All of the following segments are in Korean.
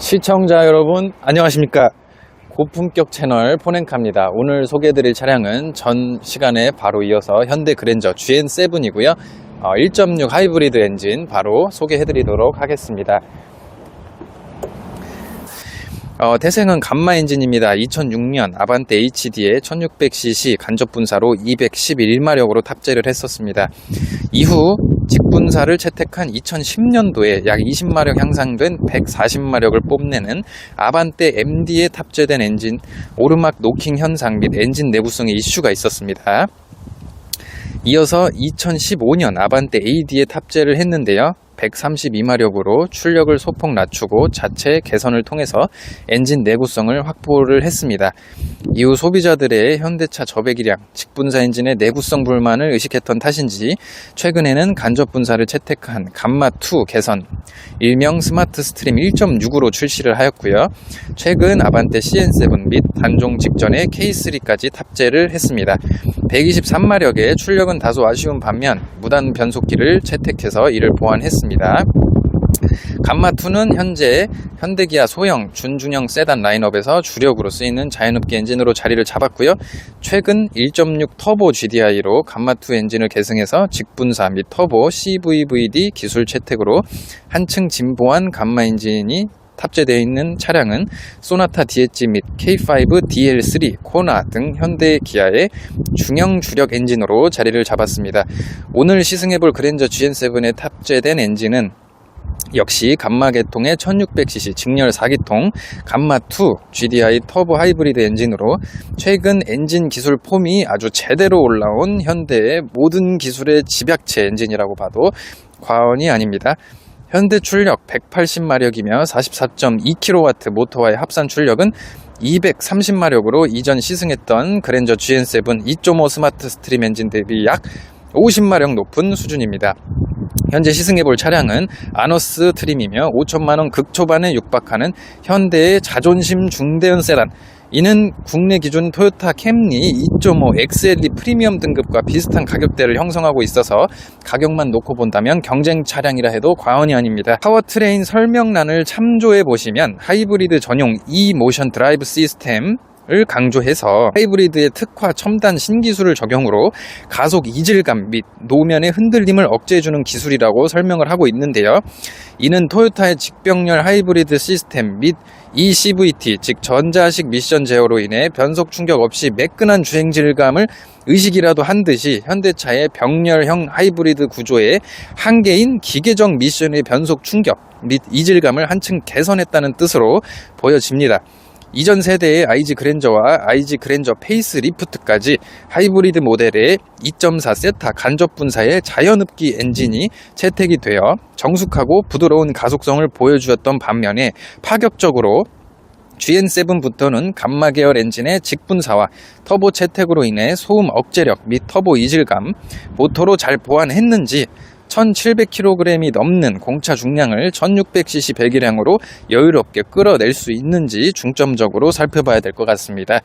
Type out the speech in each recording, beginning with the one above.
시청자 여러분 안녕하십니까? 고품격 채널 포넨카입니다. 오늘 소개해드릴 차량은 전 시간에 바로 이어서 현대 그랜저 GN7이고요. 1.6 하이브리드 엔진 바로 소개해드리도록 하겠습니다 어, 태생은 감마 엔진입니다. 2006년 아반떼 HD에 1600cc 간접 분사로 211마력으로 탑재를 했었습니다. 이후 직분사를 채택한 2010년도에 약 20마력 향상된 140마력을 뽐내는 아반떼 MD에 탑재된 엔진 오르막 노킹 현상 및 엔진 내구성에 이슈가 있었습니다. 이어서 2015년 아반떼 AD에 탑재를 했는데요. 132마력으로 출력을 소폭 낮추고 자체 개선을 통해서 엔진 내구성을 확보를 했습니다. 이후 소비자들의 현대차 저배기량, 직분사 엔진의 내구성 불만을 의식했던 탓인지 최근에는 간접 분사를 채택한 감마2 개선, 일명 스마트 스트림 1.6으로 출시를 하였고요. 최근 아반떼 CN7 및 단종 직전에 K3까지 탑재를 했습니다. 123마력의 출력은 다소 아쉬운 반면 무단 변속기를 채택해서 이를 보완했습니다. 감마2는 현재 현대기아 소형 준중형 세단 라인업에서 주력으로 쓰이는 자연흡기 엔진으로 자리를 잡았고요. 최근 1.6 터보 GDI로 감마2 엔진을 계승해서 직분사 및 터보 CVVD 기술 채택으로 한층 진보한 감마 엔진이 탑재되어 있는 차량은 소나타 DH 및 K5 DL3, 코나 등 현대 기아의 중형 주력 엔진으로 자리를 잡았습니다. 오늘 시승해볼 그랜저 GN7에 탑재된 엔진은 역시 감마 계통의 1600cc 직렬 4기통 감마2 GDI 터보 하이브리드 엔진으로 최근 엔진 기술 폼이 아주 제대로 올라온 현대의 모든 기술의 집약체 엔진이라고 봐도 과언이 아닙니다. 현대 출력 180마력이며 44.2kW 모터와의 합산 출력은 230마력으로 이전 시승했던 그랜저 GN7 2.5 스마트 스트림 엔진 대비 약 50마력 높은 수준입니다. 현재 시승해볼 차량은 아너스 트림이며 5천만원 극초반에 육박하는 현대의 자존심 중대형 세단 이는 국내 기준 토요타 캠리 2.5 XLE 프리미엄 등급과 비슷한 가격대를 형성하고 있어서 가격만 놓고 본다면 경쟁 차량이라 해도 과언이 아닙니다. 파워트레인 설명란을 참조해 보시면 하이브리드 전용 E 모션 드라이브 시스템 을 강조해서 하이브리드의 특화 첨단 신기술을 적용으로 가속 이질감 및 노면의 흔들림을 억제해주는 기술이라고 설명을 하고 있는데요. 이는 토요타의 직병렬 하이브리드 시스템 및 ECVT, 즉 전자식 미션 제어로 인해 변속 충격 없이 매끈한 주행 질감을 의식이라도 한 듯이 현대차의 병렬형 하이브리드 구조의 한계인 기계적 미션의 변속 충격 및 이질감을 한층 개선했다는 뜻으로 보여집니다. 이전 세대의 IG 그랜저와 IG 그랜저 페이스 리프트까지 하이브리드 모델의 2.4 세타 간접 분사의 자연흡기 엔진이 채택이 되어 정숙하고 부드러운 가속성을 보여주었던 반면에 파격적으로 GN7부터는 감마 계열 엔진의 직분사와 터보 채택으로 인해 소음 억제력 및 터보 이질감, 모터로 잘 보완했는지 1700kg이 넘는 공차 중량을 1600cc 배기량으로 여유롭게 끌어낼 수 있는지 중점적으로 살펴봐야 될 것 같습니다.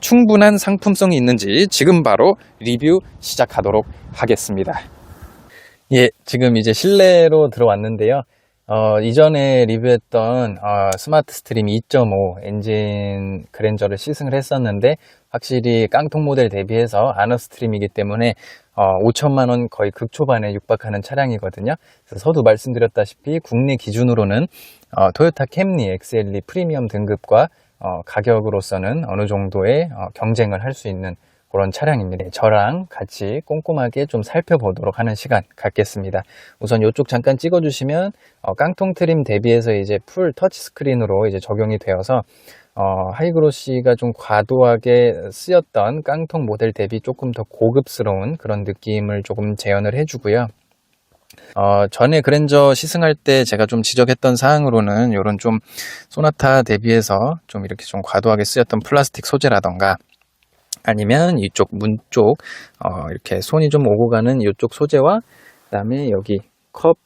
충분한 상품성이 있는지 지금 바로 리뷰 시작하도록 하겠습니다. 예, 지금 이제 실내로 들어왔는데요. 어, 이전에 리뷰했던 어, 스마트 스트림 2.5 엔진 그랜저를 시승을 했었는데 확실히 깡통 모델 대비해서 아너 스트림이기 때문에 어, 5천만 원 거의 극초반에 육박하는 차량이거든요. 그래서 서두 말씀드렸다시피 국내 기준으로는 어, 토요타 캠리 XLE 프리미엄 등급과 어, 가격으로서는 어느 정도의 어, 경쟁을 할 수 있는 그런 차량입니다. 저랑 같이 꼼꼼하게 좀 살펴보도록 하는 시간 갖겠습니다. 우선 이쪽 잠깐 찍어주시면 어, 깡통 트림 대비해서 이제 풀 터치 스크린으로 이제 적용이 되어서 어, 하이그로시가 좀 과도하게 쓰였던 깡통 모델 대비 조금 더 고급스러운 그런 느낌을 조금 재현을 해주고요. 어, 전에 그랜저 시승할 때 제가 좀 지적했던 사항으로는 이런 좀 소나타 대비해서 좀 이렇게 좀 과도하게 쓰였던 플라스틱 소재라던가 아니면 이쪽 문 쪽, 어, 이렇게 손이 좀 오고 가는 이쪽 소재와 그 다음에 여기 컵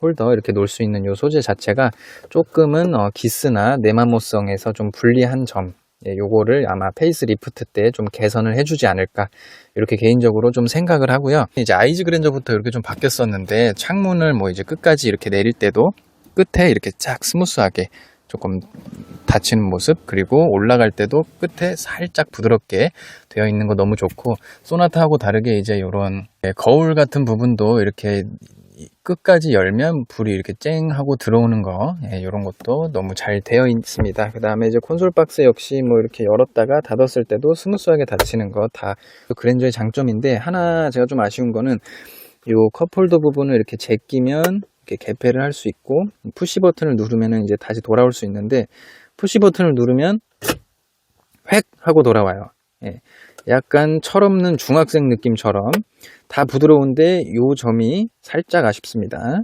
홀더 이렇게 놓을 수 있는 이 소재 자체가 조금은 어, 기스나 내마모성에서 좀 불리한 점 예, 요거를 아마 페이스 리프트 때 좀 개선을 해주지 않을까 이렇게 개인적으로 좀 생각을 하고요. 이제 아이즈 그랜저부터 이렇게 좀 바뀌었었는데 창문을 뭐 이제 끝까지 이렇게 내릴 때도 끝에 이렇게 쫙 스무스하게 조금 닫히는 모습 그리고 올라갈 때도 끝에 살짝 부드럽게 되어 있는 거 너무 좋고 소나타하고 다르게 이제 이런 거울 같은 부분도 이렇게 끝까지 열면 불이 이렇게 쨍 하고 들어오는 거 이런 것도 너무 잘 되어 있습니다. 그 다음에 이제 콘솔 박스 역시 뭐 이렇게 열었다가 닫았을 때도 스무스하게 닫히는 거 다 그랜저의 장점인데 하나 제가 좀 아쉬운 거는 요 컵홀더 부분을 이렇게 제끼면 개폐를 할 수 있고 푸시 버튼을 누르면 이제 다시 돌아올 수 있는데 푸시 버튼을 누르면 획 하고 돌아와요. 예. 약간 철없는 중학생 느낌처럼 다 부드러운데 요 점이 살짝 아쉽습니다.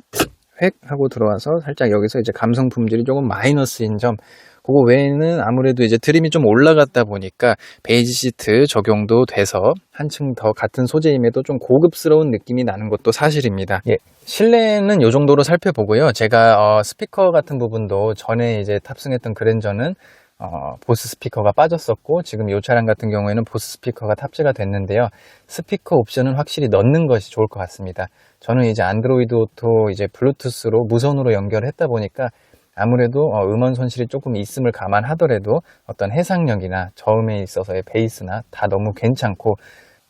획 하고 들어와서 살짝 여기서 이제 감성 품질이 조금 마이너스인 점 그거 외에는 아무래도 이제 트림이 좀 올라갔다 보니까 베이지 시트 적용도 돼서 한층 더 같은 소재임에도 좀 고급스러운 느낌이 나는 것도 사실입니다. 예. 실내는 이 정도로 살펴보고요. 제가 어, 스피커 같은 부분도 전에 이제 탑승했던 그랜저는 어, 보스 스피커가 빠졌었고 지금 이 차량 같은 경우에는 보스 스피커가 탑재가 됐는데요. 스피커 옵션은 확실히 넣는 것이 좋을 것 같습니다. 저는 이제 안드로이드 오토 이제 블루투스로 무선으로 연결을 했다 보니까 아무래도 어, 음원 손실이 조금 있음을 감안하더라도 어떤 해상력이나 저음에 있어서의 베이스나 다 너무 괜찮고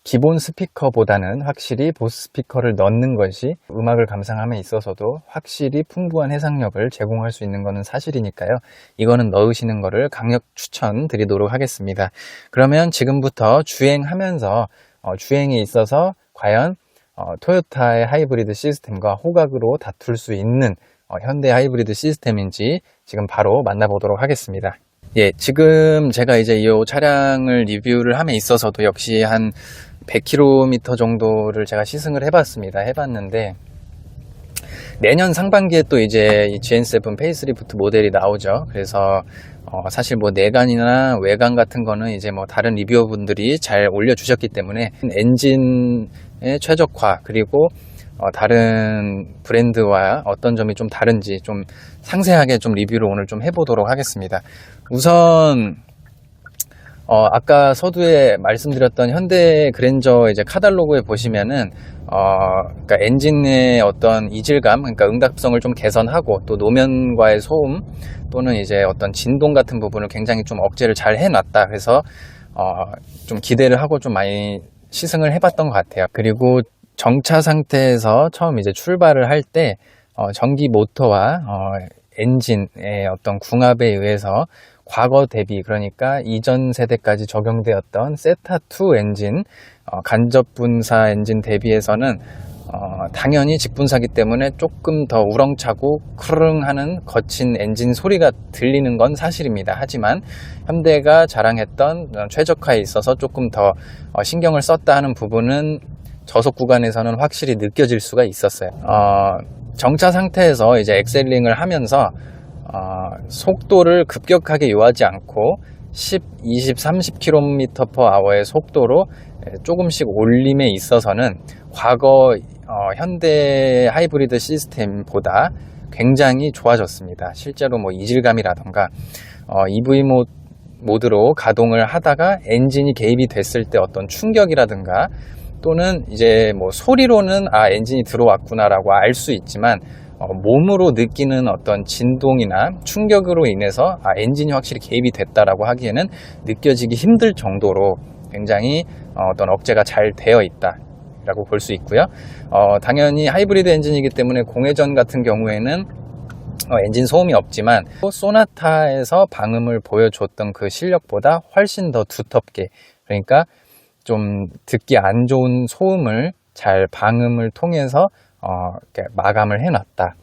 기본 스피커보다는 확실히 보스 스피커를 넣는 것이 음악을 감상함에 있어서도 확실히 풍부한 해상력을 제공할 수 있는 것은 사실이니까요. 이거는 넣으시는 것을 강력 추천드리도록 하겠습니다. 그러면 지금부터 주행하면서 어, 주행에 있어서 과연 어, 토요타의 하이브리드 시스템과 호각으로 다툴 수 있는 어, 현대 하이브리드 시스템인지 지금 바로 만나보도록 하겠습니다. 예, 지금 제가 이제 이 차량을 리뷰를 함에 있어서도 역시 한 100km 정도를 제가 시승을 해봤습니다. 해봤는데 내년 상반기에 또 이제 이 GN7 페이스리프트 모델이 나오죠. 그래서 어 사실 뭐 내관이나 외관 같은 거는 이제 뭐 다른 리뷰어분들이 잘 올려주셨기 때문에 엔진의 최적화 그리고 어 다른 브랜드와 어떤 점이 좀 다른지 좀 상세하게 좀 리뷰를 오늘 좀 해보도록 하겠습니다. 우선 어, 아까 서두에 말씀드렸던 현대 그랜저 이제 카달로그에 보시면은 어, 그러니까 엔진의 어떤 이질감, 그러니까 응답성을 좀 개선하고 또 노면과의 소음 또는 이제 어떤 진동 같은 부분을 굉장히 좀 억제를 잘 해놨다. 그래서 어, 좀 기대를 하고 좀 많이 시승을 해봤던 것 같아요. 그리고 정차 상태에서 처음 이제 출발을 할때 어, 전기 모터와 어, 엔진의 어떤 궁합에 의해서 과거 대비 그러니까 이전 세대까지 적용되었던 세타2 엔진 어, 간접 분사 엔진 대비해서는 어, 당연히 직분사기 때문에 조금 더 우렁차고 크릉 하는 거친 엔진 소리가 들리는 건 사실입니다. 하지만 현대가 자랑했던 최적화에 있어서 조금 더 어, 신경을 썼다 하는 부분은 저속 구간에서는 확실히 느껴질 수가 있었어요. 어, 정차 상태에서 이제 엑셀링을 하면서 어, 속도를 급격하게 요하지 않고 10, 20, 30km/h의 속도로 조금씩 올림에 있어서는 과거 어, 현대 하이브리드 시스템보다 굉장히 좋아졌습니다. 실제로 뭐 이질감이라던가 어, EV 모, 모드로 가동을 하다가 엔진이 개입이 됐을 때 어떤 충격이라든가 또는 이제 뭐 소리로는 아 엔진이 들어왔구나라고 알 수 있지만 어, 몸으로 느끼는 어떤 진동이나 충격으로 인해서 아, 엔진이 확실히 개입이 됐다라고 하기에는 느껴지기 힘들 정도로 굉장히 어, 어떤 억제가 잘 되어 있다. 라고 볼 수 있고요. 어, 당연히 하이브리드 엔진이기 때문에 공회전 같은 경우에는 어, 엔진 소음이 없지만 소나타에서 방음을 보여줬던 그 실력보다 훨씬 더 두텁게 그러니까 좀 듣기 안 좋은 소음을 잘 방음을 통해서 어, 마감을 해놨다.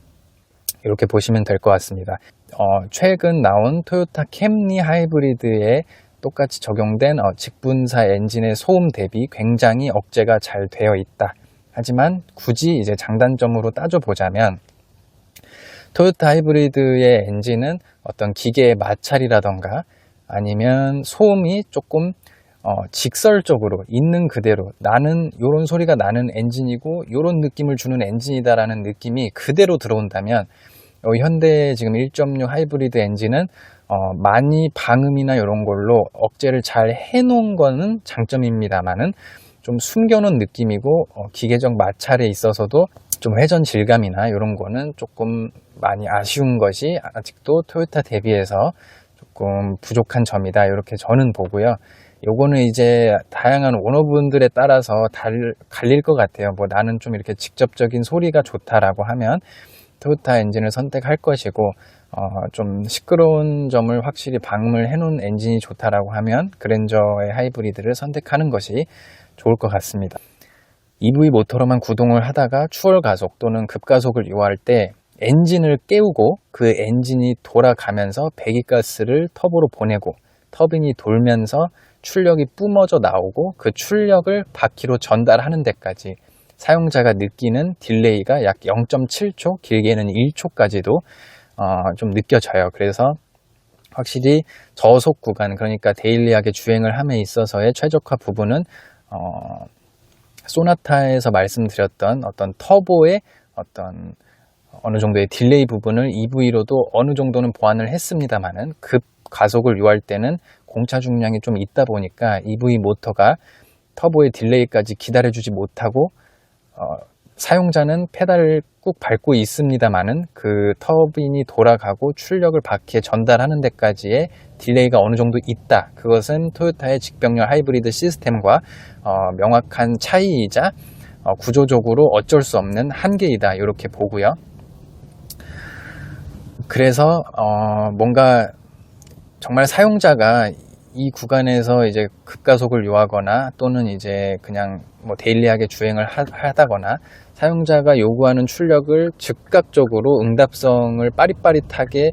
이렇게 보시면 될 것 같습니다. 어, 최근 나온 토요타 캠리 하이브리드에 똑같이 적용된 어, 직분사 엔진의 소음 대비 굉장히 억제가 잘 되어 있다. 하지만 굳이 이제 장단점으로 따져보자면 토요타 하이브리드의 엔진은 어떤 기계의 마찰이라던가 아니면 소음이 조금 어, 직설적으로 있는 그대로 나는 이런 소리가 나는 엔진이고 이런 느낌을 주는 엔진이다라는 느낌이 그대로 들어온다면 어, 현대 지금 1.6 하이브리드 엔진은 어, 많이 방음이나 이런 걸로 억제를 잘 해놓은 거는 장점입니다만은 좀 숨겨놓은 느낌이고 어, 기계적 마찰에 있어서도 좀 회전 질감이나 이런 거는 조금 많이 아쉬운 것이 아직도 토요타 대비해서 조금 부족한 점이다. 이렇게 저는 보고요. 요거는 이제 다양한 오너분들에 따라서 달, 갈릴 것 같아요. 뭐 나는 좀 이렇게 직접적인 소리가 좋다라고 하면 토요타 엔진을 선택할 것이고, 어, 좀 시끄러운 점을 확실히 방문해 놓은 엔진이 좋다라고 하면 그랜저의 하이브리드를 선택하는 것이 좋을 것 같습니다. EV 모터로만 구동을 하다가 추월 가속 또는 급가속을 요할 때 엔진을 깨우고 그 엔진이 돌아가면서 배기가스를 터보로 보내고 터빈이 돌면서 출력이 뿜어져 나오고 그 출력을 바퀴로 전달하는 데까지 사용자가 느끼는 딜레이가 약 0.7초, 길게는 1초까지도 어, 좀 느껴져요. 그래서 확실히 저속 구간, 그러니까 데일리하게 주행을 함에 있어서의 최적화 부분은 어, 소나타에서 말씀드렸던 어떤 터보의 어떤 어느 정도의 딜레이 부분을 EV로도 어느 정도는 보완을 했습니다만은 급 가속을 요할 때는 공차 중량이 좀 있다 보니까 EV 모터가 터보의 딜레이까지 기다려주지 못하고 어, 사용자는 페달을 꾹 밟고 있습니다만은 그 터빈이 돌아가고 출력을 바퀴에 전달하는 데까지의 딜레이가 어느 정도 있다. 그것은 토요타의 직병렬 하이브리드 시스템과 어, 명확한 차이이자 어, 구조적으로 어쩔 수 없는 한계이다. 이렇게 보고요. 그래서 어, 뭔가 정말 사용자가 이 구간에서 이제 급가속을 요하거나 또는 이제 그냥 뭐 데일리하게 주행을 하, 하다거나 사용자가 요구하는 출력을 즉각적으로 응답성을 빠릿빠릿하게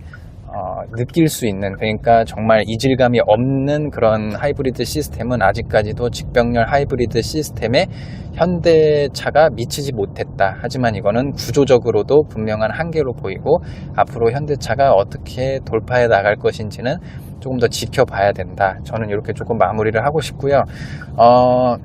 어, 느낄 수 있는 그러니까 정말 이질감이 없는 그런 하이브리드 시스템은 아직까지도 직병렬 하이브리드 시스템에 현대차가 미치지 못했다. 하지만 이거는 구조적으로도 분명한 한계로 보이고 앞으로 현대차가 어떻게 돌파해 나갈 것인지는 조금 더 지켜봐야 된다. 저는 이렇게 조금 마무리를 하고 싶고요. 어,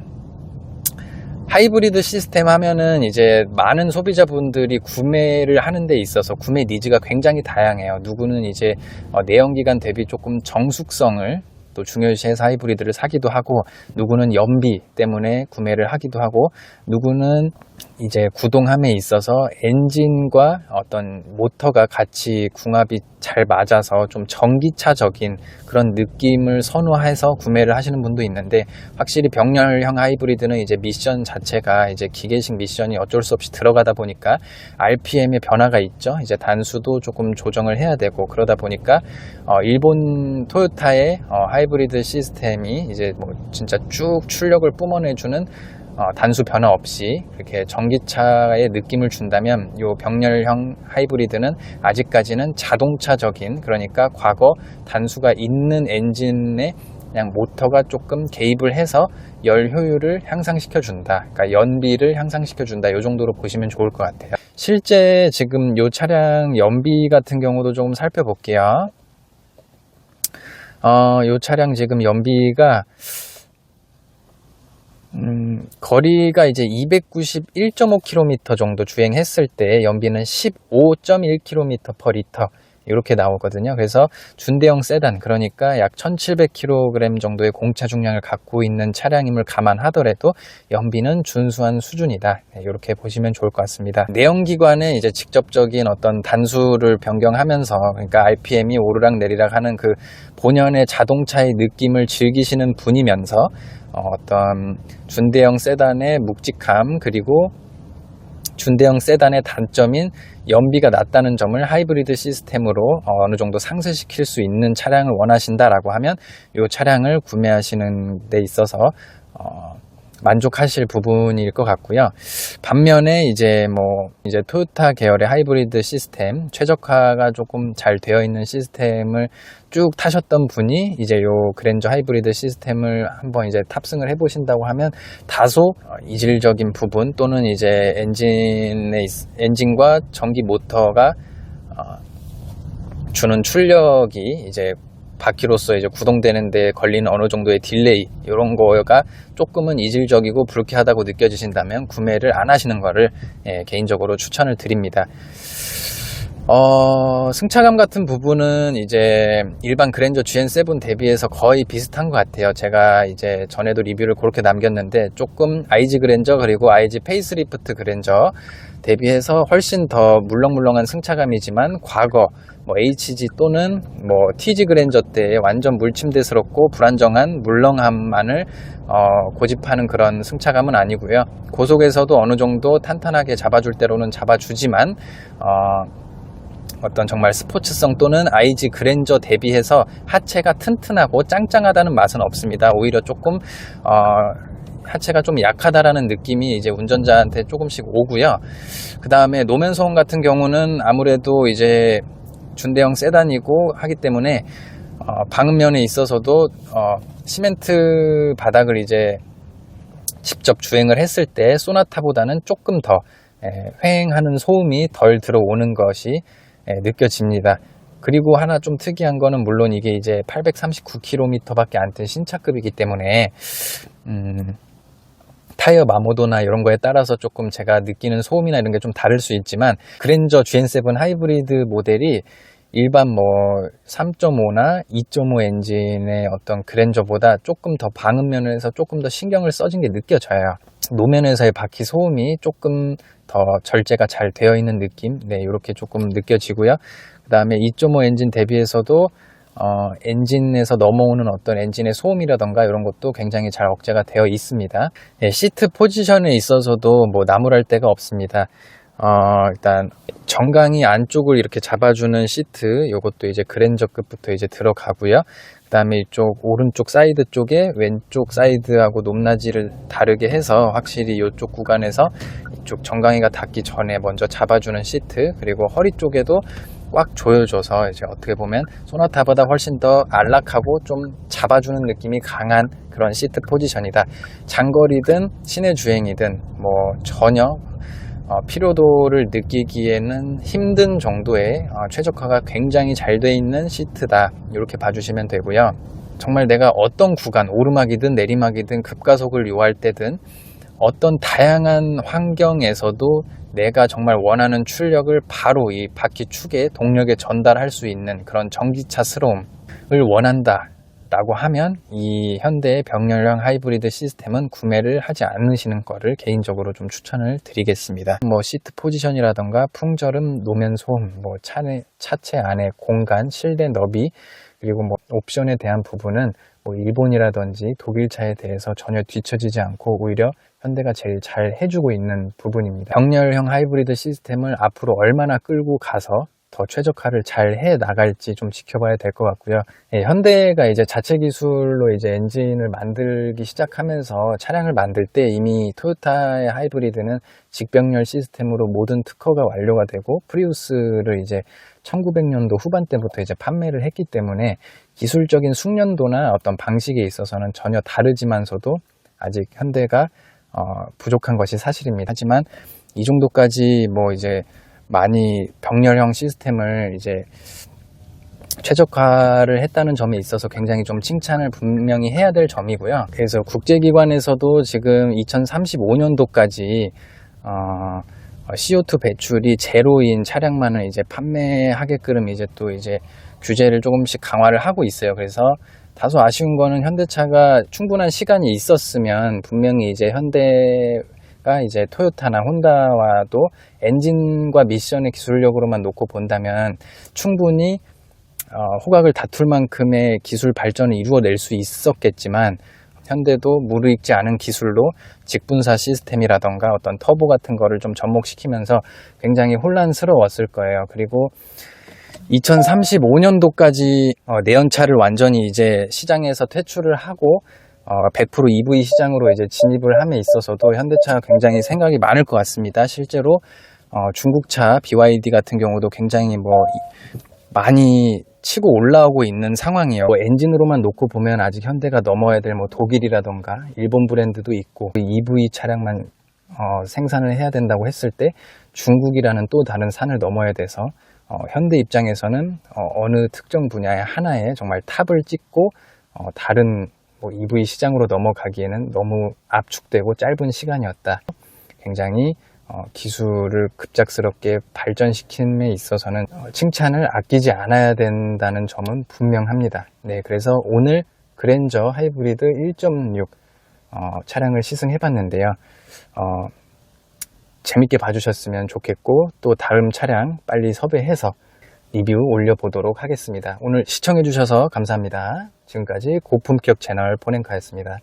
하이브리드 시스템 하면은 이제 많은 소비자분들이 구매를 하는 데 있어서 구매 니즈가 굉장히 다양해요. 누구는 이제 어, 내연기관 대비 조금 정숙성을 또 중요시해서 하이브리드를 사기도 하고 누구는 연비 때문에 구매를 하기도 하고 누구는 이제 구동함에 있어서 엔진과 어떤 모터가 같이 궁합이 잘 맞아서 좀 전기차적인 그런 느낌을 선호해서 구매를 하시는 분도 있는데 확실히 병렬형 하이브리드는 이제 미션 자체가 이제 기계식 미션이 어쩔 수 없이 들어가다 보니까 RPM의 변화가 있죠. 이제 단수도 조금 조정을 해야 되고 그러다 보니까 어 일본 토요타의 어 하이브리드 시스템이 이제 뭐 진짜 쭉 출력을 뿜어내주는 어, 단수 변화 없이 이렇게 전기차의 느낌을 준다면 이 병렬형 하이브리드는 아직까지는 자동차적인 그러니까 과거 단수가 있는 엔진에 그냥 모터가 조금 개입을 해서 열 효율을 향상시켜 준다. 그러니까 연비를 향상시켜 준다. 이 정도로 보시면 좋을 것 같아요. 실제 지금 이 차량 연비 같은 경우도 조금 살펴볼게요. 어, 이 차량 지금 연비가 음, 거리가 이제 291.5km 정도 주행했을 때 연비는 15.1km per 리터 이렇게 나오거든요. 그래서 준대형 세단 그러니까 약 1700kg 정도의 공차 중량을 갖고 있는 차량임을 감안하더라도 연비는 준수한 수준이다. 이렇게 보시면 좋을 것 같습니다. 내연기관의 이제 직접적인 어떤 단수를 변경하면서 그러니까 RPM이 오르락 내리락 하는 그 본연의 자동차의 느낌을 즐기시는 분이면서 어, 어떤 준대형 세단의 묵직함 그리고 준대형 세단의 단점인 연비가 낮다는 점을 하이브리드 시스템으로 어느 정도 상쇄시킬 수 있는 차량을 원하신다라고 하면 이 차량을 구매하시는 데 있어서 어, 만족하실 부분일 것 같고요. 반면에 이제 뭐 이제 토요타 계열의 하이브리드 시스템 최적화가 조금 잘 되어 있는 시스템을 쭉 타셨던 분이 이제 요 그랜저 하이브리드 시스템을 한번 이제 탑승을 해 보신다고 하면 다소 어, 이질적인 부분 또는 이제 엔진의 엔진과 전기 모터가 어, 주는 출력이 이제 바퀴로서 이제 구동되는데 걸리는 어느 정도의 딜레이 이런 거가 조금은 이질적이고 불쾌하다고 느껴지신다면 구매를 안 하시는 거를 예, 개인적으로 추천을 드립니다. 어, 승차감 같은 부분은 이제 일반 그랜저 GN7 대비해서 거의 비슷한 것 같아요. 제가 이제 전에도 리뷰를 그렇게 남겼는데 조금 IG 그랜저 그리고 IG 페이스리프트 그랜저 대비해서 훨씬 더 물렁물렁한 승차감이지만 과거 뭐 HG 또는 뭐 TG 그랜저 때의 완전 물침대스럽고 불안정한 물렁함만을 어, 고집하는 그런 승차감은 아니고요. 고속에서도 어느 정도 탄탄하게 잡아줄 때로는 잡아주지만 어, 어떤 정말 스포츠성 또는 IG 그랜저 대비해서 하체가 튼튼하고 짱짱하다는 맛은 없습니다. 오히려 조금 어, 하체가 좀 약하다라는 느낌이 이제 운전자한테 조금씩 오고요. 그 다음에 노면 소음 같은 경우는 아무래도 이제 준대형 세단이고 하기 때문에 어, 방음면에 있어서도 어, 시멘트 바닥을 이제 직접 주행을 했을 때 소나타보다는 조금 더 에, 휑하는 소음이 덜 들어오는 것이 에, 느껴집니다. 그리고 하나 좀 특이한 거는 물론 이게 이제 839km밖에 안 된 신차급이기 때문에 음, 타이어 마모도나 이런 거에 따라서 조금 제가 느끼는 소음이나 이런 게 좀 다를 수 있지만 그랜저 GN7 하이브리드 모델이 일반 뭐 3.5나 2.5 엔진의 어떤 그랜저보다 조금 더 방음 면에서 조금 더 신경을 써진 게 느껴져요. 노면에서의 바퀴 소음이 조금 더 절제가 잘 되어 있는 느낌, 네 이렇게 조금 느껴지고요. 그 다음에 2.5 엔진 대비해서도 어, 엔진에서 넘어오는 어떤 엔진의 소음이라던가 이런 것도 굉장히 잘 억제가 되어 있습니다. 예, 시트 포지션에 있어서도 뭐 나무랄 데가 없습니다. 어, 일단 정강이 안쪽을 이렇게 잡아주는 시트 요것도 이제 그랜저급부터 이제 들어가고요. 그 다음에 이쪽 오른쪽 사이드 쪽에 왼쪽 사이드하고 높낮이를 다르게 해서 확실히 이쪽 구간에서 이쪽 정강이가 닿기 전에 먼저 잡아주는 시트 그리고 허리 쪽에도 꽉 조여줘서 이제 어떻게 보면 소나타보다 훨씬 더 안락하고 좀 잡아주는 느낌이 강한 그런 시트 포지션이다. 장거리든 시내 주행이든 뭐 전혀 어, 피로도를 느끼기에는 힘든 정도의 어, 최적화가 굉장히 잘 돼 있는 시트다. 이렇게 봐주시면 되고요. 정말 내가 어떤 구간, 오르막이든 내리막이든 급가속을 요할 때든 어떤 다양한 환경에서도 내가 정말 원하는 출력을 바로 이 바퀴 축에 동력에 전달할 수 있는 그런 전기차스러움을 원한다. 라고 하면 이 현대의 병렬형 하이브리드 시스템은 구매를 하지 않으시는 거를 개인적으로 좀 추천을 드리겠습니다. 뭐 시트 포지션이라던가 풍절음, 노면 소음, 뭐 차내, 차체 안에 공간, 실내 너비, 그리고 뭐 옵션에 대한 부분은 뭐 일본이라든지 독일차에 대해서 전혀 뒤처지지 않고 오히려 현대가 제일 잘 해주고 있는 부분입니다. 병렬형 하이브리드 시스템을 앞으로 얼마나 끌고 가서 더 최적화를 잘 해 나갈지 좀 지켜봐야 될 것 같고요. 예, 현대가 이제 자체 기술로 이제 엔진을 만들기 시작하면서 차량을 만들 때 이미 토요타의 하이브리드는 직병렬 시스템으로 모든 특허가 완료가 되고 프리우스를 이제 1900년도 후반 때부터 이제 판매를 했기 때문에 기술적인 숙련도나 어떤 방식에 있어서는 전혀 다르지만서도 아직 현대가 어, 부족한 것이 사실입니다. 하지만 이 정도까지 뭐 이제 많이 병렬형 시스템을 이제 최적화를 했다는 점에 있어서 굉장히 좀 칭찬을 분명히 해야 될 점이고요. 그래서 국제기관에서도 지금 2035년도까지 어, CO2 배출이 제로인 차량만을 이제 판매하게끔 이제 또 이제 규제를 조금씩 강화를 하고 있어요. 그래서 다소 아쉬운 거는 현대차가 충분한 시간이 있었으면 분명히 이제 현대가 이제 토요타나 혼다와도 엔진과 미션의 기술력으로만 놓고 본다면 충분히 어, 호각을 다툴 만큼의 기술 발전을 이루어낼 수 있었겠지만 현대도 무르익지 않은 기술로 직분사 시스템이라던가 어떤 터보 같은 거를 좀 접목시키면서 굉장히 혼란스러웠을 거예요. 그리고 2035년도까지 어, 내연차를 완전히 이제 시장에서 퇴출을 하고 어, 100% EV 시장으로 이제 진입을 함에 있어서도 현대차가 굉장히 생각이 많을 것 같습니다. 실제로 어, 중국차 BYD 같은 경우도 굉장히 뭐 이- 많이 치고 올라오고 있는 상황이에요. 뭐 엔진으로만 놓고 보면 아직 현대가 넘어야 될 뭐 독일이라던가 일본 브랜드도 있고 그 EV 차량만 어, 생산을 해야 된다고 했을 때 중국이라는 또 다른 산을 넘어야 돼서 어, 현대 입장에서는 어, 느 특정 분야의 하나에 정말 탑을 찍고 어, 다른 뭐 EV 시장으로 넘어가기에는 너무 압축되고 짧은 시간이었다. 굉장히 어, 기술을 급작스럽게 발전시킴에 있어서는 어, 칭찬을 아끼지 않아야 된다는 점은 분명합니다. 네, 그래서 오늘 그랜저 하이브리드 1.6 어, 차량을 시승해 봤는데요. 어, 재밌게 봐주셨으면 좋겠고 또 다음 차량 빨리 섭외해서 리뷰 올려보도록 하겠습니다. 오늘 시청해주셔서 감사합니다. 지금까지 고품격 채널 포렌카였습니다.